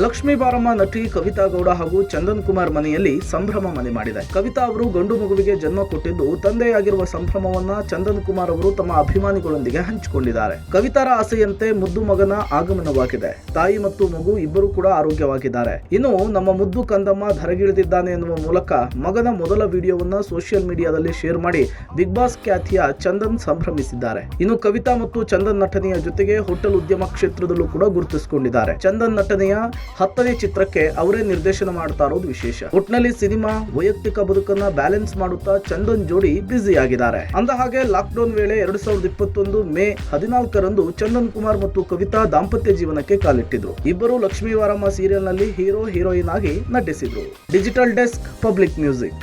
ಲಕ್ಷ್ಮೀ ಬಾರಮ್ಮ ನಟಿ ಕವಿತಾ ಗೌಡ ಹಾಗೂ ಚಂದನ್ ಕುಮಾರ್ ಮನೆಯಲ್ಲಿ ಸಂಭ್ರಮ ಮನೆ ಮಾಡಿದೆ. ಕವಿತಾ ಅವರು ಗಂಡು ಮಗುವಿಗೆ ಜನ್ಮ ಕೊಟ್ಟಿದ್ದು ತಂದೆಯಾಗಿರುವ ಸಂಭ್ರಮವನ್ನ ಚಂದನ್ ಕುಮಾರ್ ಅವರು ತಮ್ಮ ಅಭಿಮಾನಿಗಳೊಂದಿಗೆ ಹಂಚಿಕೊಂಡಿದ್ದಾರೆ. ಕವಿತಾರ ಆಸೆಯಂತೆ ಮುದ್ದು ಮಗನ ಆಗಮನವಾಗಿದೆ. ತಾಯಿ ಮತ್ತು ಮಗು ಇಬ್ಬರು ಕೂಡ ಆರೋಗ್ಯವಾಗಿದ್ದಾರೆ. ಇನ್ನು ನಮ್ಮ ಮುದ್ದು ಕಂದಮ್ಮ ಧರಗಿಳಿದಿದ್ದಾನೆ ಎನ್ನುವ ಮೂಲಕ ಮಗನ ಮೊದಲ ವಿಡಿಯೋವನ್ನ ಸೋಷಿಯಲ್ ಮೀಡಿಯಾದಲ್ಲಿ ಶೇರ್ ಮಾಡಿ ಬಿಗ್ ಬಾಸ್ ಖ್ಯಾತಿಯ ಚಂದನ್ ಸಂಭ್ರಮಿಸಿದ್ದಾರೆ. ಇನ್ನು ಕವಿತಾ ಮತ್ತು ಚಂದನ್ ನಟನೆಯ ಜೊತೆಗೆ ಹೋಟೆಲ್ ಉದ್ಯಮ ಕ್ಷೇತ್ರದಲ್ಲೂ ಕೂಡ ಗುರುತಿಸಿಕೊಂಡಿದ್ದಾರೆ. ಚಂದನ್ ನಟನೆಯ ಹತ್ತನೇ ಚಿತ್ರಕ್ಕೆ ಅವರೇ ನಿರ್ದೇಶನ ಮಾಡ್ತಾ ಇರೋದು ವಿಶೇಷ. ಒಟ್ನಲ್ಲಿ ಸಿನಿಮಾ, ವೈಯಕ್ತಿಕ ಬದುಕನ್ನ ಬ್ಯಾಲೆನ್ಸ್ ಮಾಡುತ್ತಾ ಚಂದನ್ ಜೋಡಿ ಬ್ಯುಸಿ ಆಗಿದ್ದಾರೆ. ಅಂದ ಹಾಗೆ ಲಾಕ್ಡೌನ್ ವೇಳೆ ಎರಡ್ ಸಾವಿರದ ಇಪ್ಪತ್ತೊಂದು ಮೇ ಹದಿನಾಲ್ಕರಂದು ಚಂದನ್ ಕುಮಾರ್ ಮತ್ತು ಕವಿತಾ ದಾಂಪತ್ಯ ಜೀವನಕ್ಕೆ ಕಾಲಿಟ್ಟಿದ್ರು. ಇಬ್ಬರು ಲಕ್ಷ್ಮೀ ವಾರಮ್ಮ ಸೀರಿಯಲ್ನಲ್ಲಿ ಹೀರೋ ಹೀರೋಯಿನ್ ಆಗಿ ನಟಿಸಿದ್ರು. Digital desk, Public Music.